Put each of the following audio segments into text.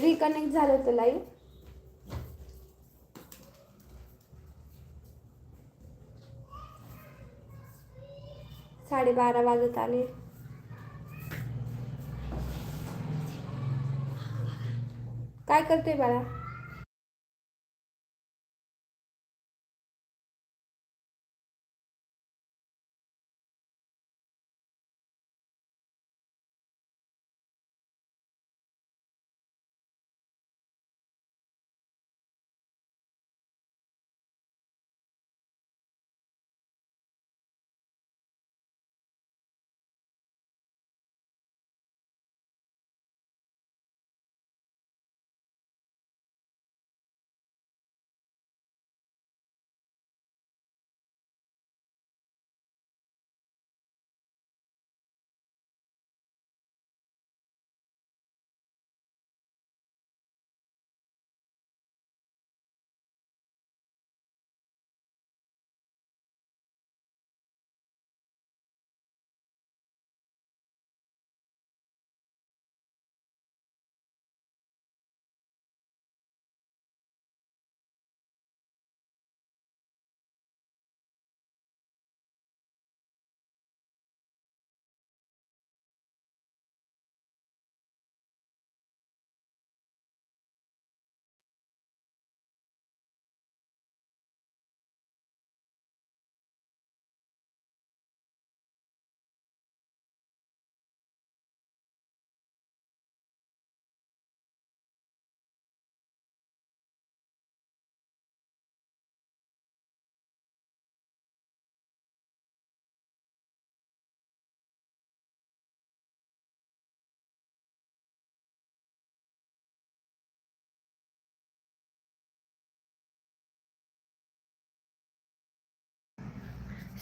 Reconnect झालं होतं live साडेबारा वाजत आले. काय करते बाळा?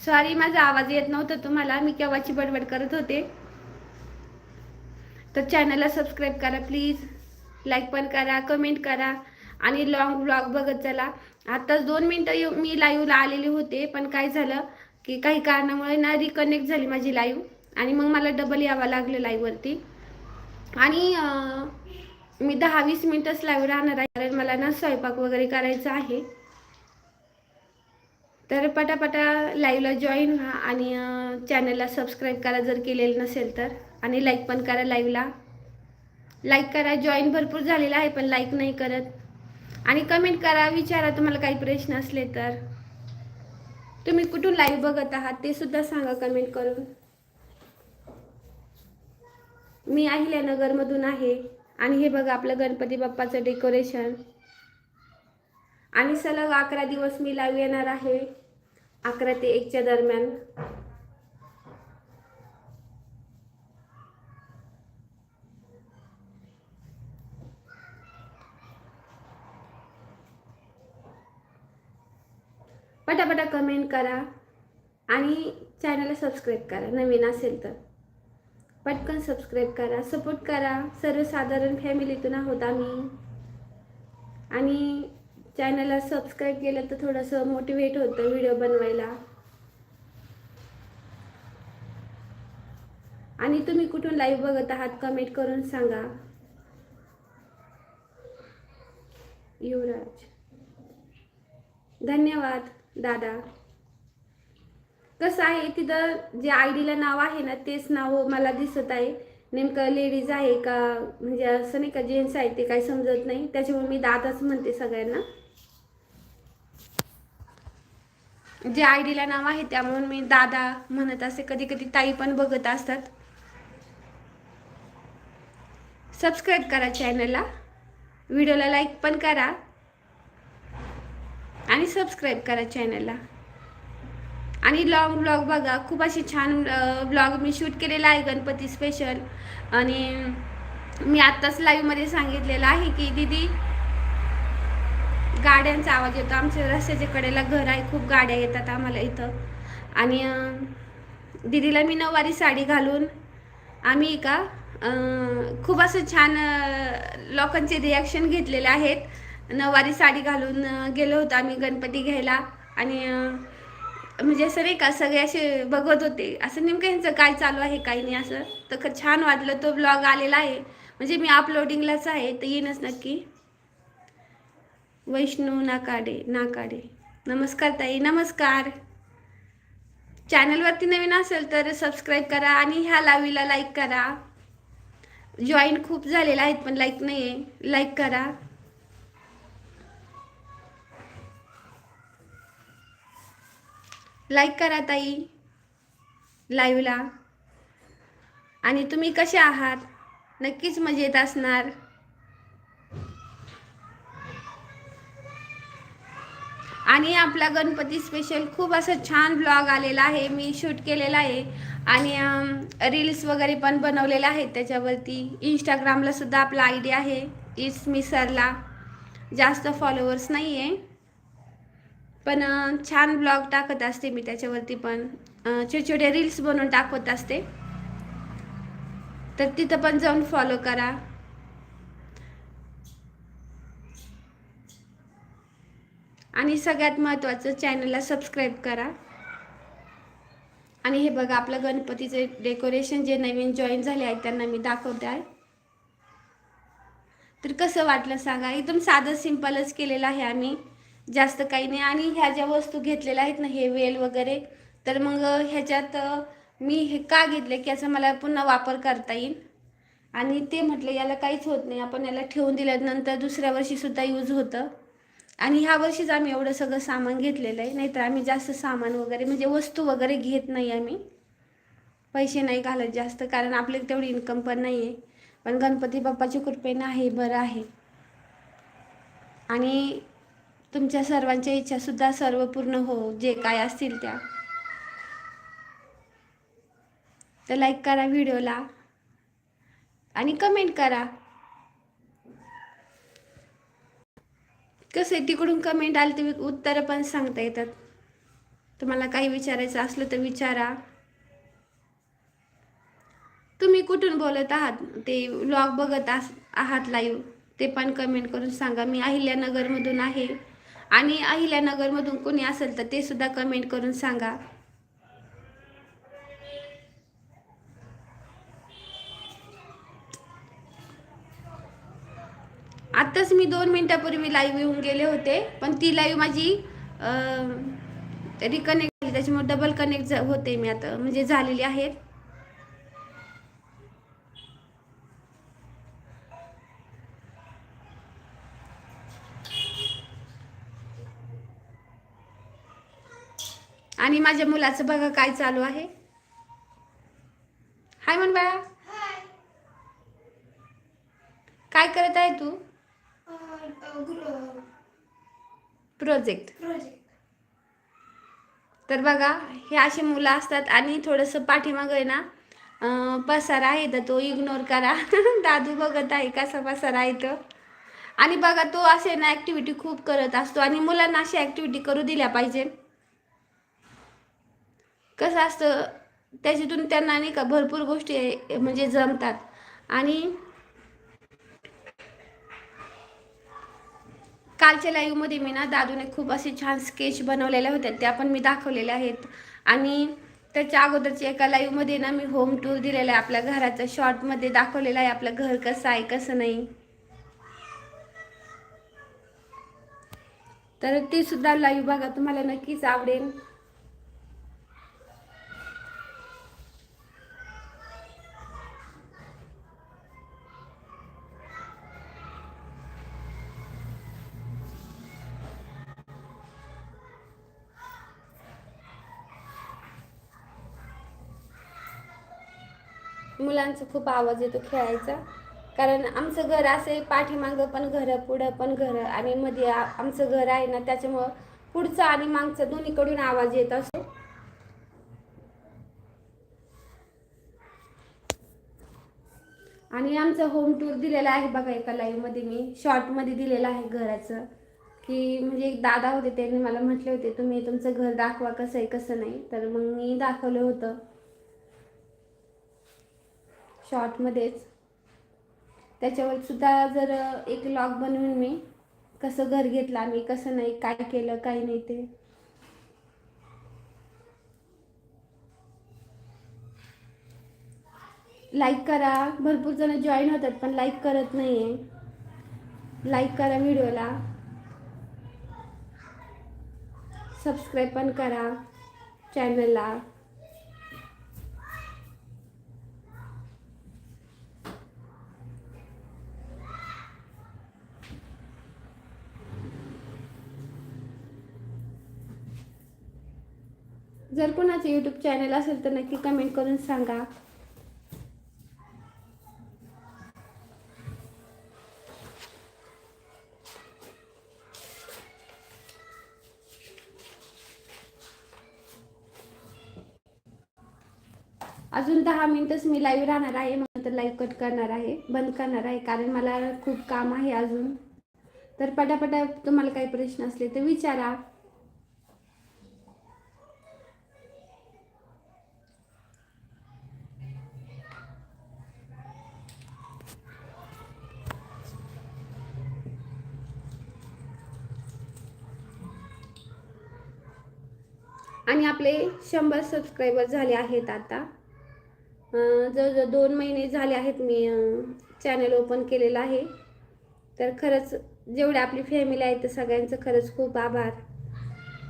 सॉरी माझा आवाज येत नव्हता तुम्हाला. मी केव्हाची बडबड करत होते? तर चॅनलला सबस्क्राईब करा प्लीज लाईक पण करा कमेंट करा. आणि लॉंग ब्लॉग बघत चला. आत्ताच दोन मिनटं येऊ- मी लाईव्हला आलेले होते पण काय झालं की काही कारणामुळे ना रिकनेक्ट झाली माझी लाईव्ह आणि मग मला डबल यावं लागलं लाईव्हवरती आणि मी दहा वीस मिनटंच लाईव्ह राहणार आहे. कारण मला ना स्वयंपाक वगैरे करायचा आहे. तर पटापटा लाईव्हला जॉईन व्हा आणि चॅनलला सबस्क्राईब करा जर केलेलं नसेल तर. आणि लाईक पण करा लाईव्हला लाईक करा जॉईन भरपूर झालेला आहे पण लाईक नाही करत. आणि कमेंट करा विचारा तुम्हाला काही प्रश्न असले तर. तुम्ही कुठून लाईव्ह बघत आहात ते सुद्धा सांगा कमेंट करून. मी अहिल्यानगरमधून आहे. आणि हे बघा आपलं गणपती बाप्पाचं डेकोरेशन आणि सलग अकरा दिवस मी लाईव्ह येणार आहे. अकरा ते एकच्या दरम्यान. पटापटा कमेंट करा आणि चॅनलला सबस्क्राईब करा. नवीन असेल तर. पटकन सबस्क्राईब करा सपोर्ट करा. सर्वसाधारण फॅमिलीतून आहोत आम्ही. आणि चॅनलला सबस्क्राईब केलं तर थोडंसं मोटिवेट होतं व्हिडिओ बनवायला. आणि तुम्ही कुठून लाईव्ह बघत आहात कमेंट करून सांगा. युवराज. धन्यवाद दादा. कसं आहे तिथं जे आय डीला नाव आहे ना तेच नाव मला दिसत आहे. नेमकं लेडीज आहे का म्हणजे असं नाही का जेंट्स आहे ते काही समजत नाही. त्याच्यामुळे मी दादाच म्हणते सगळ्यांना. जे आय डीला नाव आहे त्यामुळे मी दादा म्हणत असे कधी कधी ताई पण बघत असतात. सबस्क्राईब करा चॅनलला व्हिडिओला लाईक पण करा. आणि सबस्क्राईब करा चॅनलला आणि लॉंग ब्लॉग बघा. खूप असे छान ब्लॉग मी शूट केलेला आहे गणपती स्पेशल आणि मी आत्ताच लाईव्हमध्ये सांगितलेलं आहे की दीदी गाड्यांचा आवाज येतो. आमच्या रस्त्याच्या कडेला घर आहे. खूप गाड्या येतात आम्हाला इथं. आणि दिदीला दीदीला मी नऊवारी साडी घालून आम्ही का खूप असं छान लोकांचे रिॲक्शन घेतलेले आहेत. नऊवारी साडी घालून गेलो होतो आम्ही गणपती घ्यायला. आणि म्हणजे असं नाही का सगळे असे बघत होते. असं नेमकं ह्यांचं काय चालू आहे काही नाही असं. तर छान वाटलं. तो ब्लॉग आलेला आहे. म्हणजे मी अपलोडिंगलाच आहे. तर येईनच नक्की. वैष्णव नाकाडे नाकाडे. नमस्कार ताई नमस्कार. चॅनलवरती नवीन असेल तर सबस्क्राईब करा आणि ह्या लावीला लाईक करा. जॉईन खूप झालेला आहेत पण लाईक नाही आहे लाईक करा. लाईक करा ताई. लाईव्हला आणि तुम्ही कसे आहात? नक्कीच मजेत असणार. आणि आपला गणपती स्पेशल खूप असं छान ब्लॉग आलेला आहे. मी शूट केलेला आहे. आणि रील्स वगैरे पण बनवलेले आहेत. त्याच्यावरती इंस्टाग्रामला सुद्धा आपला आय डी आहे इट्स मिसरला जास्त फॉलोअर्स नाही आहे पण छान ब्लॉग टाकत असते मी त्याच्यावरती पण. छोटे छोटे रील्स बनवून टाकत असते. तर तिथं पण जाऊन फॉलो करा. आणि सगळ्यात महत्त्वाचं चॅनलला सबस्क्राईब करा. आणि हे बघा आपलं गणपतीचे डेकोरेशन जे नवीन जॉईन झाले आहे त्यांना मी दाखवते. आहे तर कसं वाटलं सांगा? एकदम साधं सिंपलच केलेलं आहे आम्ही. जास्त काही नाही. आणि ह्या ज्या वस्तू घेतलेल्या आहेत ना हे वेल वगैरे तर मग ह्याच्यात मी हे का घेतले की याचा मला पुन्हा वापर करता येईल? आणि ते म्हटलं याला काहीच होत नाही. आपण याला ठेवून दिल्यानंतर दुसऱ्या वर्षीसुद्धा यूज होतं. आणि ह्या वर्षीच आम्ही एवढं सगळं सामान घेतलेलं आहे. नाहीतर आम्ही जास्त सामान वगैरे म्हणजे वस्तू वगैरे घेत नाही आम्ही. पैसे नाही घालत जास्त कारण आपले तेवढी इन्कम पण नाही आहे पण गणपती बाप्पाची कृपेनं आहे बरं आहे. आणि तुमच्या सर्वांच्या इच्छासुद्धा सर्व पूर्ण हो जे काय असतील त्या. तर लाईक करा व्हिडिओला आणि कमेंट करा. कसं आहे तिकडून कमेंट आली तर उत्तरं पण सांगता येतात. तुम्हाला काही विचारायचं असलं तर विचारा. तुम्ही कुठून बोलत आहात? ते व्लॉग बघत आस आहात लाईव्ह ते पण कमेंट करून सांगा. मी अहिल्यानगरमधून आहे. आणि अहिल्यानगरमधून कोणी असेल तर ते सुद्धा कमेंट करून सांगा. आत्ताच मी दोन मिनिटापूर्वी लाईव्ह येऊन गेले होते पण ती लाईव्ह माझी रिकनेक्ट झाली. त्याच्यामुळे डबल कनेक्ट होते मी आता म्हणजे झालेली आहेत. आणि माझ्या मुलाचं बघा काय चालू आहे. हाय म्हण बाळा काय करत आहे तू? प्रोजेक्ट. तर बघा हे असे मुलं असतात आणि थोडंसं पाठीमागं आहे ना पसारा आहे तर तो इग्नोर करा. दादू बघत आहे कसा पसारा आहे तो. आणि बघा तो असे ना ॲक्टिव्हिटी खूप करत असतो आणि मुलांना अशी ॲक्टिव्हिटी करू दिल्या पाहिजे. कसं असतं त्याच्यातून त्यांना नाही का भरपूर गोष्टी म्हणजे जमतात. आणि कालच्या लाईव्हमध्ये मी ना दादूने खूप असे छान स्केच बनवलेल्या होत्या त्या पण मी दाखवलेल्या आहेत. आणि त्याच्या अगोदरच्या एका लाईव्हमध्ये ना मी होम टूर दिलेला आहे आपल्या घराचं शॉर्टमध्ये दाखवलेलं आहे आपलं घर कसं आहे कसं नाही. तर ती सुद्धा लाईव्ह बघा तुम्हाला नक्कीच आवडेल. मुलांचा खूप आवाज येतो खेळायचा. कारण आमचं घर असं आहे पाठीमागं पण घरं पुढं पण घरं आणि मध्ये आमचं घर आहे ना त्याच्यामुळं पुढचं आणि मागचं दोन्हीकडून आवाज येत असतो. आणि आमचं होम टूर दिलेला आहे बघा एका लाईव्हमध्ये मी. शॉर्टमध्ये दिलेलं आहे घराचं. की म्हणजे एक दादा होते त्यांनी मला म्हटले होते तुम्ही तुमचं घर दाखवा कसं आहे कसं नाही. तर मग मी दाखवलं होतं. शॉर्टमध्येच. त्याच्यावर सुद्धा जर एक लॉग बनवून मी कसं घर घेतलं आम्ही कसं नाही काय केलं काय नाही ते. लाईक करा. भरपूर जण जॉईन होतात पण लाईक करत नाही आहे लाईक करा व्हिडिओला. सबस्क्राईब पण करा चॅनलला जर कोणाचं यूट्यूब चॅनल असेल तर नक्की कमेंट करून सांगा. अजून दहा मिनिटच मी लाईव्ह राहणार आहे मग तर लाईव्ह कट करणार आहे बंद करणार आहे कारण मला खूप काम आहे अजून. तर पटापटा तुम्हाला काही प्रश्न असले तर विचारा आणि आपले शंभर सबस्क्रायबर झाले आहेत आता. जवळजवळ दोन महिने झाले आहेत मी चॅनल ओपन केलेलं आहे. तर खरंच जेवढे आपली फॅमिली आहे तर सगळ्यांचं खरंच खूप आभार.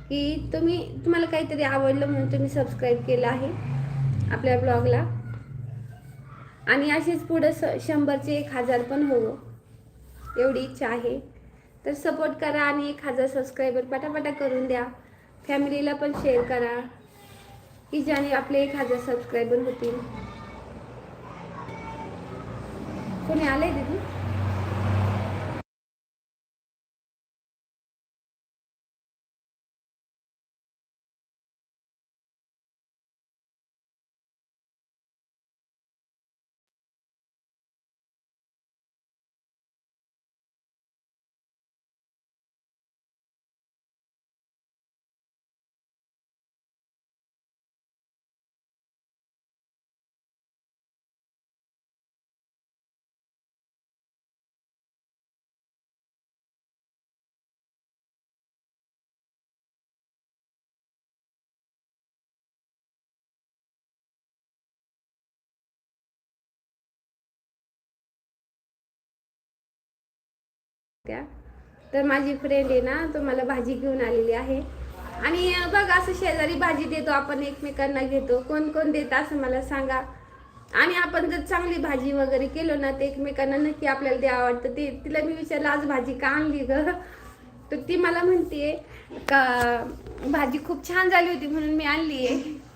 की तुम्ही तुम्हाला काहीतरी आवडलं म्हणून तुम्ही सबस्क्राईब केलं आहे आपल्या ब्लॉगला आणि असेच पुढं स शंभरचे एक हजार पण होवं एवढी इच्छा आहे. तर सपोर्ट करा आणि एक हजार सबस्क्रायबर पटापटा करून द्या. फॅमिलीला पण शेअर करा. की ज्याने आपले एक हजार सबस्क्रायबर होतील. कोणी आलंय दीदी? त्या. तर माझी फ्रेंड आहे ना तो मला भाजी घेऊन आलेली आहे. आणि बघ असं शेजारी भाजी देतो आपण एकमेकांना घेतो. कोण कोण देत असं मला सांगा. आणि आपण जर चांगली भाजी वगैरे केलो ना ते एकमेकांना नक्की आपल्याला द्यावं वाटतं. ते तिला मी विचारलं आज भाजी का आणली ग? तर ती मला म्हणते का भाजी खूप छान झाली होती म्हणून मी आणली आहे.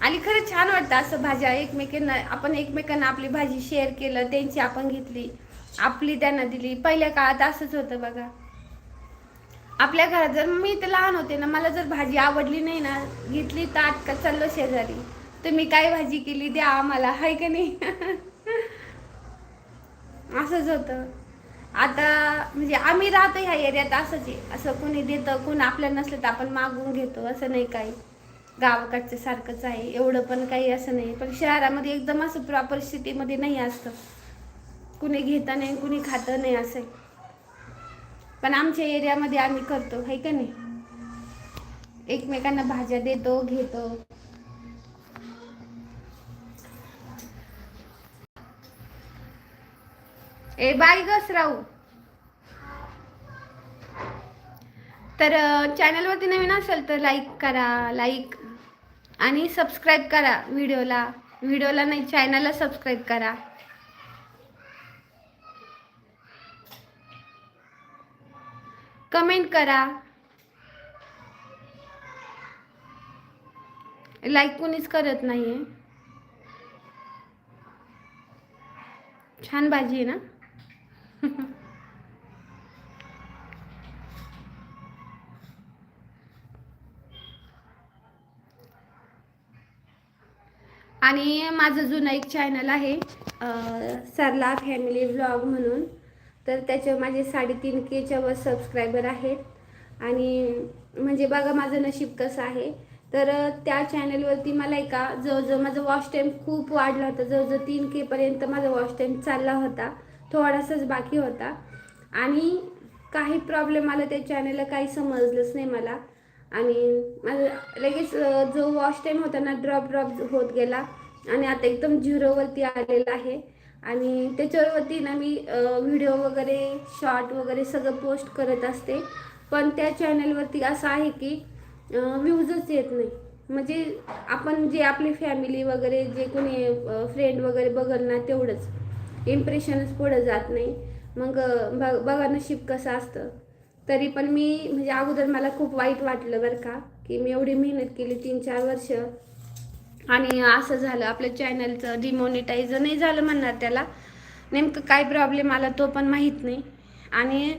आणि खरंच छान वाटतं असं भाज्या एकमेकांना आपण एकमेकांना आपली भाजी शेअर केलं त्यांची आपण घेतली. आपली त्यांना दिली. पहिल्या काळात असंच होतं बघा. आपल्या घरात जर मी तर लहान होते ना मला जर भाजी आवडली नाही ना घेतली ताट का चाललो शेजारी. तुम्ही काय भाजी केली द्या आम्हाला हाय का नाही? असंच होतं. आता म्हणजे आम्ही राहतो ह्या एरियात असंच आहे. असं कोणी देतं कोण आपल्या नसलं तर आपण मागून घेतो असं नाही काही. गावाकडच्या सारखंच आहे. एवढं पण काही असं नाही. पण शहरामध्ये एकदम असं प्रॉपर सिटीमध्ये नाही असतं. कुणी घेतं नाही कुणी खातं नाही असं पण आमच्या एरियामध्ये आम्ही करतो है का नाही? एकमेकांना भाज्या देतो घेतो. ए बाय गस राहू तर चॅनलवरती नवीन असेल तर लाईक करा लाईक आणि सबस्क्राईब करा व्हिडिओला व्हिडिओला नाही चॅनलला सबस्क्राईब करा. कमेंट करा. लाईक कोणीच करत नाहीये. छान भाजी आहे ना? आणि माझं जुनं एक चॅनल आहे सरला फॅमिली व्लॉग म्हणून. तर त्याचे माझे साडेतीन केच्या वर सबस्क्रायबर आहेत. आणि म्हणजे बघा माझं नशीब कसं आहे. तर त्या चॅनलवरती मला एका जवळजवळ माझा वॉच टाईम खूप वाढला होता. जवळजवळ तीन केपर्यंत माझा वॉच टाईम चालला होता. थोडासाच बाकी होता. आणि काही प्रॉब्लेम आला त्या चॅनलला काही समजलंच नाही मला. आणि माझं लगेच जो वॉच टाईम होता ना ड्रॉप ड्रॉप होत गेला. आणि आता एकदम झिरोवरती आलेला आहे. आणि त्याच्यावरती ना मी व्हिडिओ वगैरे शॉर्ट वगैरे सगळं पोस्ट करत असते. पण त्या चॅनलवरती असं आहे की व्ह्यूजच येत नाही. म्हणजे आपण जे आपली फॅमिली वगैरे जे कोणी फ्रेंड वगैरे बघल ना तेवढंच. इम्प्रेशनच पुढं जात नाही. मग बघ बघा नशीब कसं असतं. तरी पण मी म्हणजे अगोदर मला खूप वाईट वाटलं बरं का की मी एवढी मेहनत केली तीन चार वर्ष. आणि असं झालं आपल्या चॅनलचं डिमॉनिटाईज नाही झालं म्हणणार त्याला. नेमकं काय प्रॉब्लेम आला तो पण माहीत नाही. आणि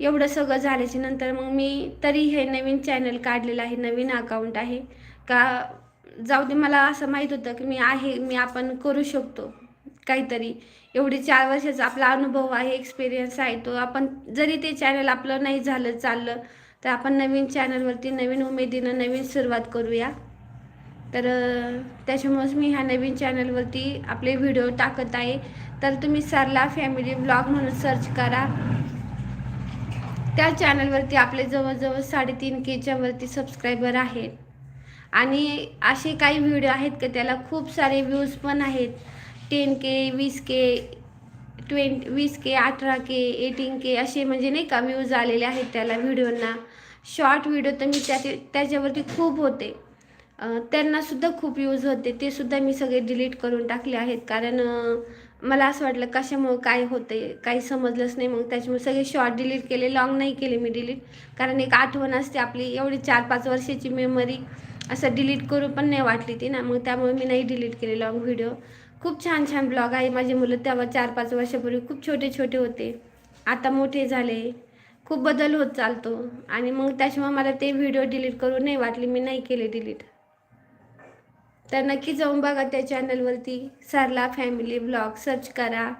एवढं सगळं झाल्याच्यानंतर मग मी तरी हे नवीन चॅनल काढलेलं आहे नवीन अकाउंट आहे. का जाऊ दे मला असं माहीत होतं की मी आहे मी आपण करू शकतो काहीतरी. एवढे चार वर्षाचा आपला अनुभव आहे एक्सपिरियन्स आहे तो आपण जरी ते चॅनल आपलं नाही झालं चाललं तर आपण नवीन चॅनलवरती नवीन उमेदीनं नवीन सुरुवात करूया. तर त्याच्यामुळंच त्याच्यामुळेच मी ह्या नवीन चॅनलवरती आपले व्हिडिओ टाकत आहे. तर तुम्ही सरला फॅमिली ब्लॉग म्हणून सर्च करा. त्या चॅनलवरती आपले जवळजवळ साडेतीन केच्या वरती सबस्क्रायबर आहेत. आणि असे काही व्हिडिओ आहेत का त्याला खूप सारे व्ह्यूज पण आहेत. टेन के वीस के ट्वेंट वीस के अठरा के एटीन के असे म्हणजे नाही का व्ह्यूज आलेले आहेत त्याला व्हिडिओंना. शॉर्ट व्हिडिओ तर मी त्या त्याच्यावरती खूप होते. त्यांनासुद्धा खूप यूज होते. ते सुद्धा मी सगळे डिलीट करून टाकले आहेत. कारण मला असं वाटलं कशामुळं काय होते काही समजलंच नाही. मग त्याच्यामुळे सगळे शॉर्ट डिलीट केले लॉंग नाही केले मी डिलीट कारण एक आठवण असते आपली एवढी चार पाच वर्षाची मेमरी असं डिलीट करू पण नाही वाटली ती ना. मग त्यामुळे मी नाही डिलीट केले लॉंग व्हिडिओ खूप छान छान ब्लॉग आहे. माझे मुलं तेव्हा चार पाच वर्षापूर्वी खूप छोटे छोटे होते. आता मोठे झाले. खूप बदल होत चालतो. आणि मग त्याच्यामुळे मला ते व्हिडिओ डिलीट करू नाही वाटली. मी नाही केले डिलीट तर नक्की जाऊन बघा त्या चॅनलवरती सरला फॅमिली ब्लॉग सर्च करा.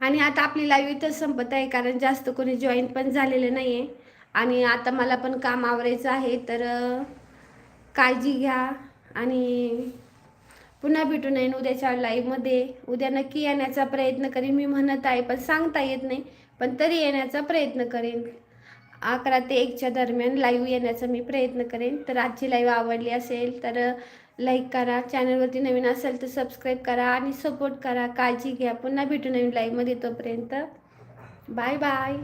आणि आता आपली लाईव्ह इथं संपत आहे कारण जास्त कोणी जॉईन पण झालेलं नाही आहे आणि आता मला पण काम आवरायचं आहे तर काळजी घ्या. आणि पुन्हा भेटू नये उद्याच्या लाईव्हमध्ये उद्या नक्की येण्याचा प्रयत्न करेन. मी म्हणत आहे पण सांगता येत नाही. पण तरी येण्याचा प्रयत्न करेन. अकरा ते एकच्या दरम्यान लाईव्ह येण्याचा मी प्रयत्न करेन. तर आजची लाईव्ह आवडली असेल तर लाईक करा. चॅनलवरती नवीन असेल तर सबस्क्राईब करा आणि सपोर्ट करा. काळजी घ्या. पुन्हा भेटू नवीन लाईव्हमध्ये तोपर्यंत. Bye bye